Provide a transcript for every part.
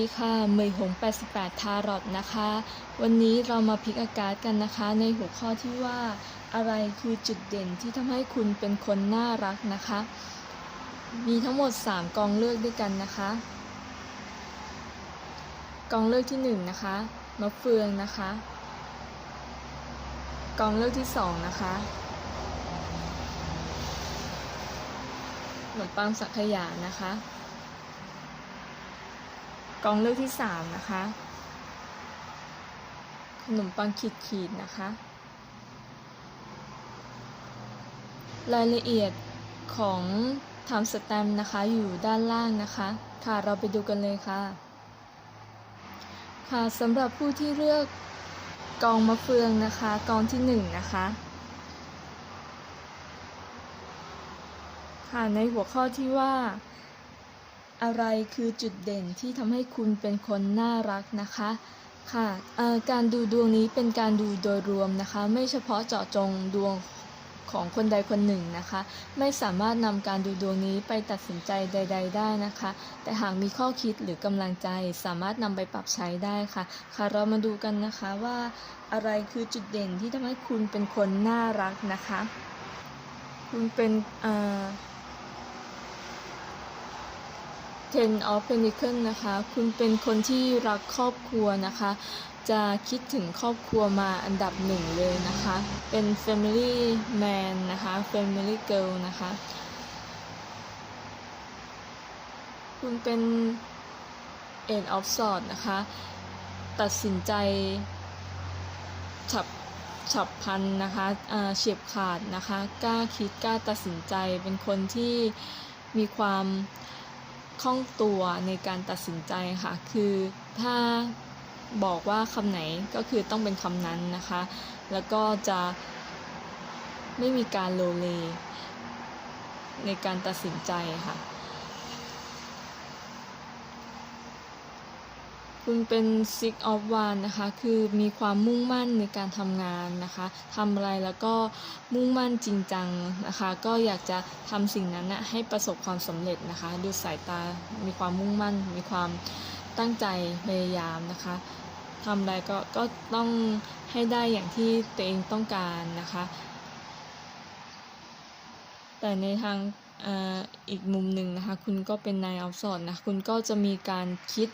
ดีค่ะเมยหง 88 ทารอตนะคะ วันนี้เรามาพิกอากาศกันนะคะ ในหัวข้อที่ว่า อะไรคือจุดเด่นที่ทำให้คุณเป็นคนน่ารักนะคะ มีทั้งหมด 3 กองเลือกด้วยกันนะคะ กองเลือกที่ 1 นะคะ มะเฟืองนะคะ กองเลือกที่ 2 นะคะขนมปังสังขยานะคะ กองเลือกที่สามนะคะขนมปังขีดขีดๆนะคะ รายละเอียดของทำสแตมนะคะอยู่ด้านล่างนะคะ ค่ะเราไปดูกันเลยค่ะ ค่ะสำหรับผู้ที่เลือกกองมะเฟืองนะคะกองที่หนึ่งนะคะค่ะในหัวข้อที่ว่า อะไรคือจุดเด่นที่ทำให้คุณเป็นคนน่ารักนะคะ ค่ะการดูดวงนี้เป็นการดูโดยรวมนะคะ ไม่เฉพาะเจาะจงดวงของคนใดคนหนึ่งนะคะ ไม่สามารถนำการดูดวงนี้ไปตัดสินใจใด ๆ ได้นะคะ แต่หากมีข้อคิดหรือกำลังใจสามารถนำไปปรับใช้ได้ค่ะ ค่ะเรามาดูกันนะคะว่าอะไรคือจุดเด่นที่ทำให้คุณเป็นคนน่ารักนะคะ คุณเป็นเอ่อ Ten of Pentacles นะคะ คุณเป็นคนที่รักครอบครัวนะคะ จะคิดถึงครอบครัวมาอันดับหนึ่งเลยนะคะ เป็น Family Man นะคะ Family Girl นะคะ คุณเป็น Eight of Swords นะคะ ตัดสินใจฉับฉับพันนะคะเฉียบขาดนะคะ กล้าคิดกล้าตัดสินใจ เป็นคนที่มีความ คล่องตัวในการตัดสินใจค่ะ คือถ้าบอกว่าคำไหนก็คือต้องเป็นคำนั้นนะคะ แล้วก็จะไม่มีการโลเลในการตัดสินใจค่ะ คุณเป็น Six of Wands นะคะ คือมีความมุ่งมั่นในการทำงานนะคะทำอะไรแล้วก็มุ่งมั่นจริงจังนะคะ ก็อยากจะทำสิ่งนั้นนะให้ประสบความสำเร็จนะคะ ดูสายตา มีความมุ่งมั่น มีความตั้งใจพยายามนะคะทำอะไรก็ก็ต้องให้ได้อย่างที่ตัวเองต้องการนะคะ แต่ในทางอีกมุมหนึ่งนะคะ คุณก็เป็นนายออฟสอดนะ คุณก็จะมีการคิด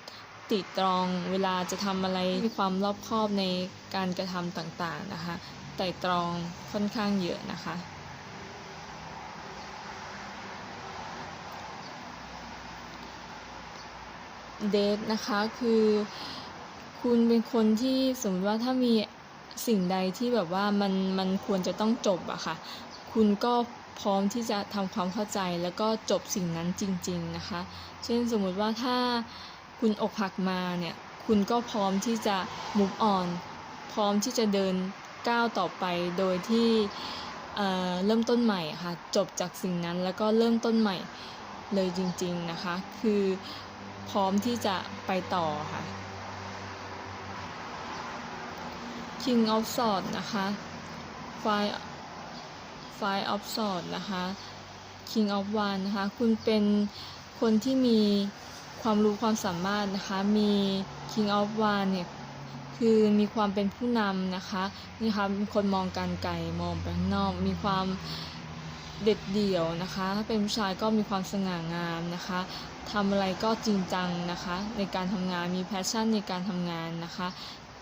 ติตรองเวลาจะทำอะไรมีความรอบคอบในการกระทำต่างๆนะคะไต่ตรองค่อนข้างเยอะนะคะ เดทนะคะคือคุณเป็นคนที่สมมติว่าถ้ามีสิ่งใดที่แบบว่ามันมันควรจะต้องจบอะค่ะ คุณก็พร้อมที่จะทำความเข้าใจแล้วก็จบสิ่งนั้นจริง ๆนะคะ เช่นสมมติว่าถ้า คุณอกหักมาเนี่ย คุณก็พร้อมที่จะ move on พร้อมที่จะเดินก้าวต่อไปโดยที่เเริ่มต้นใหม่ค่ะ จบจากสิ่งนั้นแล้วก็เริ่มต้นใหม่เลยจริงๆนะคะ คือพร้อมที่จะไปต่อค่ะ King of Sword นะคะ Five Five of Sword นะคะ King of Wands นะคะ คุณเป็นคนที่มี ความรู้ความสามารถนะคะ มี King of War เนี่ยคือมีความเป็นผู้นำนะคะนี่ค่ะเป็นคนมองการไกลมองไปข้างนอก มีความเด็ดเดี่ยวนะคะ ถ้าเป็นผู้ชายก็มีความสง่างามนะคะทำอะไรก็จริงจังนะคะ ในการทำงานมีแพชชั่นในการทำงานนะคะ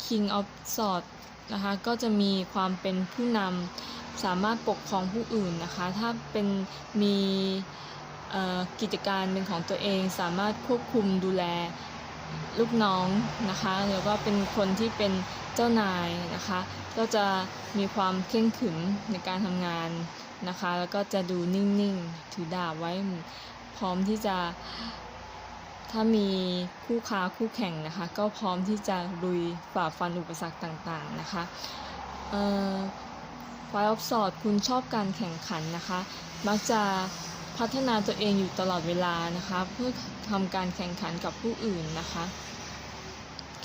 King of Swords นะคะก็จะมีความเป็นผู้นำสามารถปกครองผู้อื่นนะคะ ถ้าเป็นมี กิจการเป็นของตัวเองสามารถควบคุมดูแลลูกน้องนะคะแล้วก็เป็นคนที่เป็นเจ้านายนะคะ ก็จะมีความเคร่งขรึมในการทำงานนะคะ แล้วก็จะดูนิ่งๆ ถือดาบไว้พร้อมที่จะ ถ้ามีคู่ค้าคู่แข่งนะคะ ก็พร้อมที่จะลุยฝ่าฟันอุปสรรคต่างๆนะคะไฟออฟสอดคุณชอบการแข่งขันนะคะ มักจะ พัฒนาตัวเองอยู่ตลอดเวลานะคะ เพื่อทำการแข่งขันกับผู้อื่นนะคะ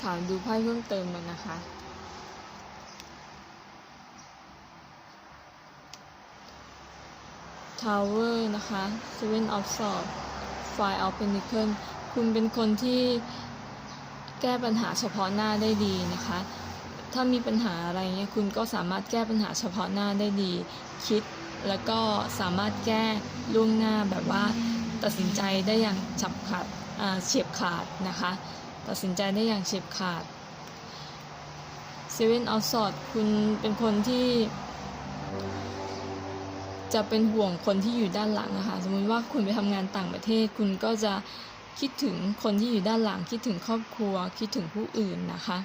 ค่ะดูไพ่เพิ่มเติมเลยนะคะ Tower นะคะ Seven of Swords Five of Pentacles คุณเป็นคนที่แก้ปัญหาเฉพาะหน้าได้ดีนะคะ ถ้ามีปัญหาอะไรเงี้ยคุณก็สามารถแก้ปัญหาเฉพาะหน้าได้ดี คิด แล้วก็สามารถแก้ล่วงหน้าแบบว่าตัดสินใจได้อย่างฉับขาดเฉียบขาดนะคะ ตัดสินใจได้อย่างเฉียบขาด Seven of Swords คุณเป็นคนที่ จะเป็นห่วงคนที่อยู่ด้านหลังนะคะ สมมุติว่าคุณไปทำงานต่างประเทศ คุณก็จะคิดถึงคนที่อยู่ด้านหลัง คิดถึงครอบครัว คิดถึงผู้อื่นนะคะ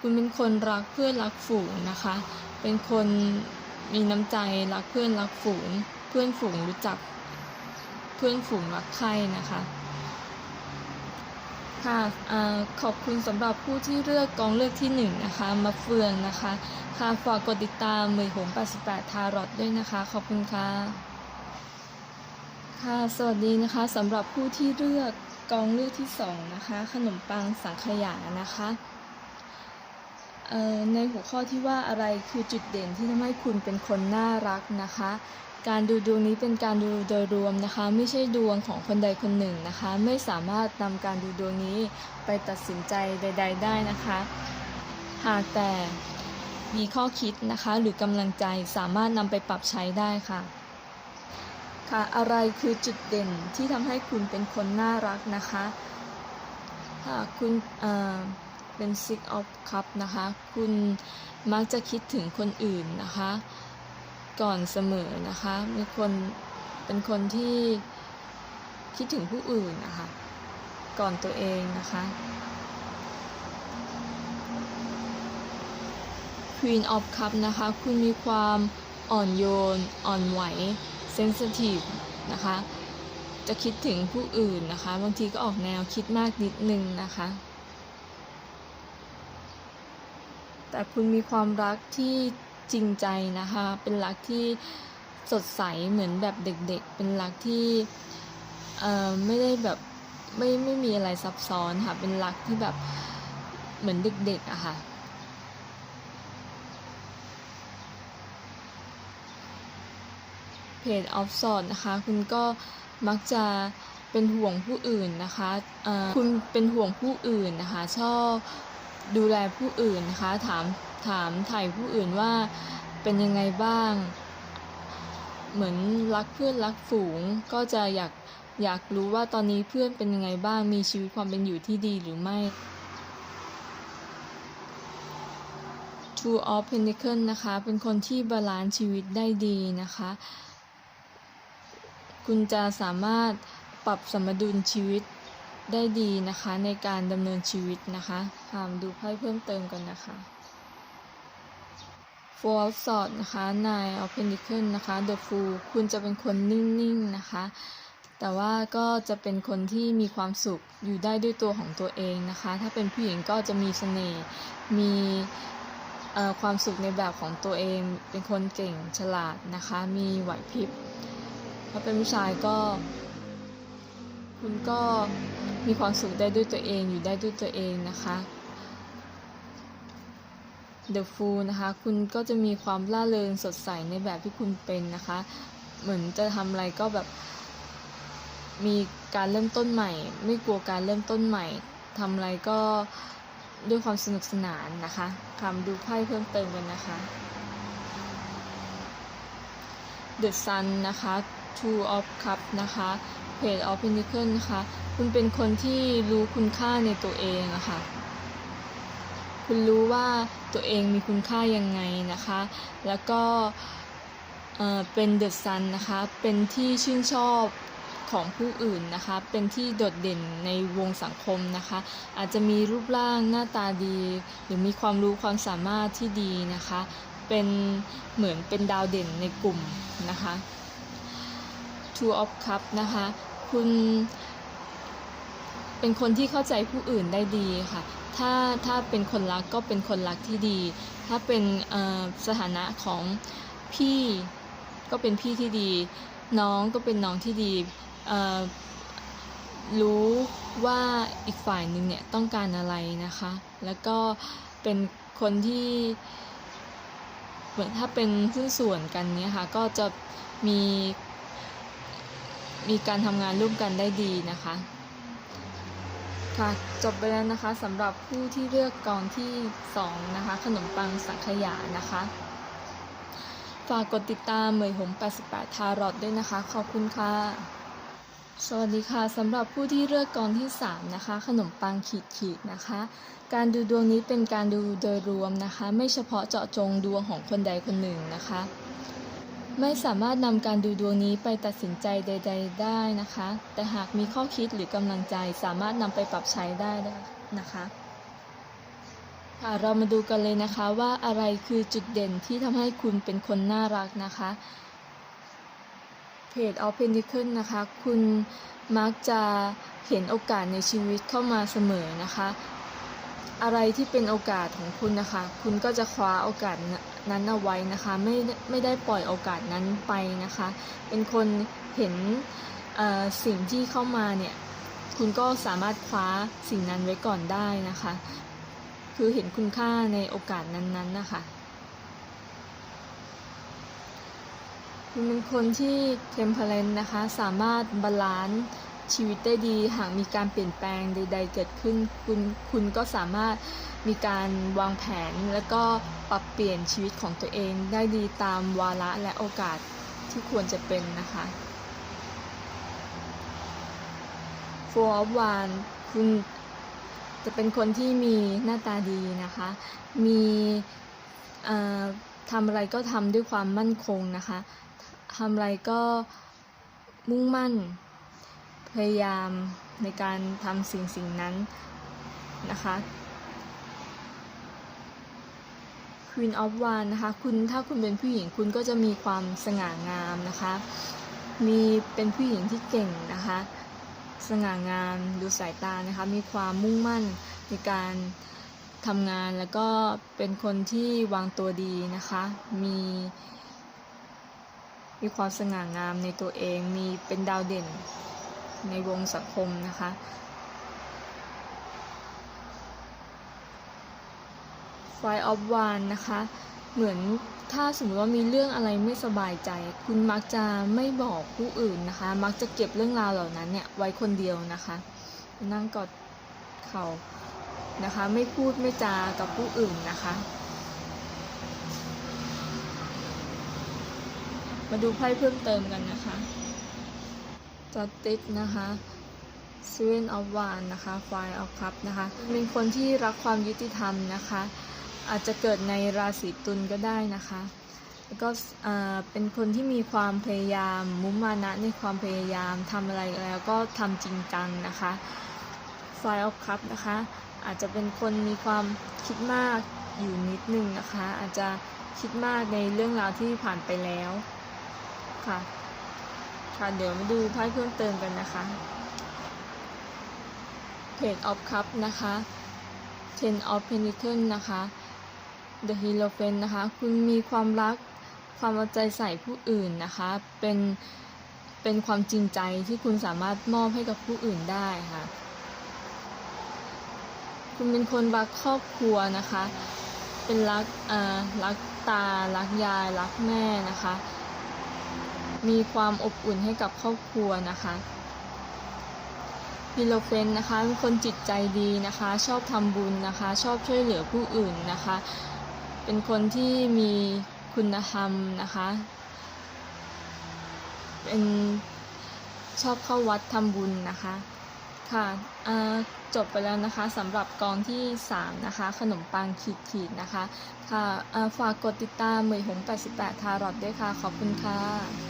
คุณเป็นคนรักเพื่อนรักฝูงนะคะ เป็นคน มีน้ำใจรักเพื่อนรักฝูง เพื่อนฝูงรู้จัก เพื่อนฝูงรักใครนะคะค่ะอขอบคุณสำหรับผู้ที่เลือกกองเลือกที่หนึ่งนะคะมาเฟืองนะคะ ค่ะฝากกดติดตามมือหง88 ทารอดด้วยนะคะ ขอบคุณค่ะ ค่ะ สวัสดีนะคะสำหรับผู้ที่เลือกกองเลือกที่สองนะคะ ขนมปังสังขยานะคะ ในหัวข้อที่ว่าอะไรคือจุดเด่นที่ทำให้คุณเป็นคนน่ารักนะคะ การดูดวงนี้เป็นการดูโดยรวมนะคะ ไม่ใช่ดวงของคนใดคนหนึ่งนะคะ ไม่สามารถนำการดูดวงนี้ไปตัดสินใจใด ๆ ได้นะคะ หากแต่มีข้อคิดนะคะหรือกำลังใจสามารถนำไปปรับใช้ได้ค่ะค่ะอะไรคือจุดเด่นที่ทำให้คุณเป็นคนน่ารักนะคะ หากคุณอ่อ เป็น Six of Cup นะคะ คุณมักจะคิดถึงคนอื่นนะคะ ก่อนเสมอนะคะมีคนเป็นคนที่คิดถึงผู้อื่นนะคะ ก่อนตัวเองนะคะ Queen of Cup นะคะ คุณมีความอ่อนโยน อ่อนไหว sensitive นะคะ จะคิดถึงผู้อื่นนะคะ บางทีก็ออกแนวคิดมากนิดนึงนะคะ แต่คุณมีความรักที่จริงใจนะคะ เป็นรักที่สดใสเหมือนแบบเด็กๆ เป็นรักที่เอ่อไม่ได้แบบไม่ไม่มีอะไรซับซ้อนค่ะ เป็นรักที่แบบเหมือนเด็กๆอะค่ะเพจออฟสอดนะคะ คุณก็มักจะเป็นห่วงผู้อื่นนะคะคุณเป็นห่วงผู้อื่นนะคะ ชอบ ดูแลผู้อื่นนะคะ ถามถามถ่ายผู้อื่นว่าเป็นยังไงบ้าง เหมือนรักเพื่อนรักฝูง ก็จะอยากอยากรู้ว่าตอนนี้เพื่อนเป็นยังไงบ้าง มีชีวิตความเป็นอยู่ที่ดีหรือไม่ Two of Pentacles นะคะ เป็นคนที่บาลานซ์ชีวิตได้ดีนะคะ คุณจะสามารถปรับสมดุลชีวิต ได้ดีนะคะในการดำเนินชีวิตนะคะค่ะมดูไพ่เพิ่มเติมกันนะคะ Four of Swords นะคะ Nine of Pentacles นะคะ The Fool คุณจะเป็นคนนิ่งๆนะคะ แต่ว่าก็จะเป็นคนที่มีความสุขอยู่ได้ด้วยตัวของตัวเองนะคะ ถ้าเป็นผู้หญิงก็จะมีเสน่ห์มีความสุขในแบบของตัวเอง เป็นคนเก่งฉลาดนะคะ มีไหวพริบถ้าเป็นผู้ชายก็ คุณก็ มีความสุขได้ด้วยตัวเองอยู่ได้ด้วยตัวเองนะคะ The Fool นะคะ คุณก็จะมีความล่าเริงสดใสในแบบที่คุณเป็นนะคะ เหมือนจะทำอะไรก็แบบ มีการเริ่มต้นใหม่ ไม่กลัวการเริ่มต้นใหม่ทำอะไรก็ด้วยความสนุกสนานนะคะคำดูไพ่เพิ่มเติมกันนะคะ The Sun นะคะ Two of Cups นะคะ Page of Pentacles นะคะ คุณเป็นคนที่รู้คุณค่าในตัวเองอะค่ะ คุณรู้ว่าตัวเองมีคุณค่ายังไงนะคะ แล้วก็เป็น The Sun นะคะ เป็นที่ชื่นชอบของผู้อื่นนะคะ เป็นที่โดดเด่นในวงสังคมนะคะ อาจจะมีรูปร่างหน้าตาดี หรือมีความรู้ความสามารถที่ดีนะคะ เป็นเหมือนเป็นดาวเด่นในกลุ่มนะคะ Two of Cup นะคะ คุณ เป็นคนที่เข้าใจผู้อื่นได้ดีค่ะ ถ้าถ้าเป็นคนรักก็เป็นคนรักที่ดี ถ้าเป็นสถานะของพี่ก็เป็นพี่ที่ดี น้องก็เป็นน้องที่ดีรู้ว่าอีกฝ่ายหนึ่งเนี่ยต้องการอะไรนะคะ แล้วก็เป็นคนที่เหมือนถ้าเป็นหุ้นส่วนกันเนี่ยค่ะ ก็จะมี มีการทำงานร่วมกันได้ดีนะคะ ค่ะ จบไปแล้วนะคะสำหรับผู้ที่เลือกกองที่2นะคะ ขนมปังสังขยานะคะ ฝากกดติดตามเหมยหง88 ทารอดด้วยนะคะ ขอบคุณค่ะ สวัสดีค่ะสำหรับผู้ที่เลือกกองที่ 3 นะคะ ขนมปังขีดขีดนะคะ การดูดวงนี้เป็นการดูโดยรวมนะคะ ไม่เฉพาะเจาะจงดวงของคนใดคนหนึ่งนะคะ ไม่สามารถนำการดูดวงนี้ไปตัดสินใจใด ๆ ได้นะคะ แต่หากมีข้อคิดหรือกำลังใจสามารถนำไปปรับใช้ได้นะคะค่ะเรามาดูกันเลยนะคะว่าอะไรคือจุดเด่นที่ทำให้คุณเป็นคนน่ารักนะคะเพจ of Pentacle นะคะ คุณมักจะเห็นโอกาสในชีวิตเข้ามาเสมอนะคะ อะไรที่เป็นโอกาสของคุณนะคะ คุณก็จะคว้าโอกาสนั้นเอาไว้นะคะ ไม่ไม่ได้ปล่อยโอกาสนั้นไปนะคะ เป็นคนเห็นสิ่งที่เข้ามาเนี่ย คุณก็สามารถคว้าสิ่งนั้นไว้ก่อนได้นะคะ คือเห็นคุณค่าในโอกาสนั้นๆนะคะคุณเป็นคนที่เทมเพลนนะคะ สามารถบาลานซ์ ชีวิตได้ดี หากมีการเปลี่ยนแปลงใด ๆ เกิดขึ้นคุณคุณก็สามารถมีการวางแผน และก็ปรับเปลี่ยนชีวิตของตัวเอง ได้ดีตามวาระและโอกาสที่ควรจะเป็นนะคะ Four of Wands คุณจะเป็นคนที่มีหน้าตาดีนะคะ มีทำอะไรก็ทำด้วยความมั่นคงนะคะทำอะไรก็มุ่งมั่น พยายามในการทำสิ่งสิ่งนั้นนะคะ Queen of w a n นะคะ คุณถ้าคุณเป็นผู้หญิงคุณก็จะมีความสง่างามนะคะ มีเป็นผู้หญิงที่เก่งนะคะ สง่างามดูสายตานะคะ มีความมุ่งมั่นในการทำงานแล้วก็เป็นคนที่วางตัวดีนะคะ มีมีความสง่างามในตัวเอง มีเป็นดาวเด่น ในวงสังคมนะคะไฟออฟวานนะคะ เหมือนถ้าสมมติว่ามีเรื่องอะไรไม่สบายใจ คุณมักจะไม่บอกผู้อื่นนะคะ มักจะเก็บเรื่องราวเหล่านั้นเนี่ยไว้คนเดียวนะคะ นั่งกอดเข่านะคะ ไม่พูดไม่จากับผู้อื่นนะคะ มาดูไพ่เพิ่มเติมกันนะคะ จัดติสนะคะ Seven of Wands นะคะ Five of Cups นะคะ เป็นคนที่รักความยุติธรรมนะคะ อาจจะเกิดในราศีตุลก็ได้นะคะ แล้วก็เป็นคนที่มีความพยายามมุมานะในความพยายามทำอะไรแล้วก็ทำจริงจังนะคะ Five of Cups นะคะ อาจจะเป็นคนมีความคิดมากอยู่นิดนึงนะคะ อาจจะคิดมากในเรื่องราวที่ผ่านไปแล้วค่ะ เดี๋ยวมาดูไพ่เพิ่มเติมกันนะคะ Page of Cups นะคะ Ten of Pentacles นะคะ The Hierophant นะคะ คุณมีความรักความเอาใจใส่ผู้อื่นนะคะ เป็น เป็นความจริงใจที่คุณสามารถมอบให้กับผู้อื่นได้ค่ะ คุณเป็นคนรักครอบครัวนะคะ เป็นรักอ่ารักตา รักยาย รักแม่นะคะ มีความอบอุ่นให้กับครอบครัวนะคะฮิโลเฟนนะคะเป็นคนจิตใจดีนะคะ ชอบทำบุญนะคะ ชอบช่วยเหลือผู้อื่นนะคะ เป็นคนที่มีคุณธรรมนะคะ เป็นชอบเข้าวัดทำบุญนะคะค่ะจบไปแล้วนะคะสำหรับกองที่ 3 นะคะ ขนมปังขีดขีดนะคะ ค่ะฝากกดติดตามเหมยหง88 ทารอดด้วยค่ะ ขอบคุณค่ะ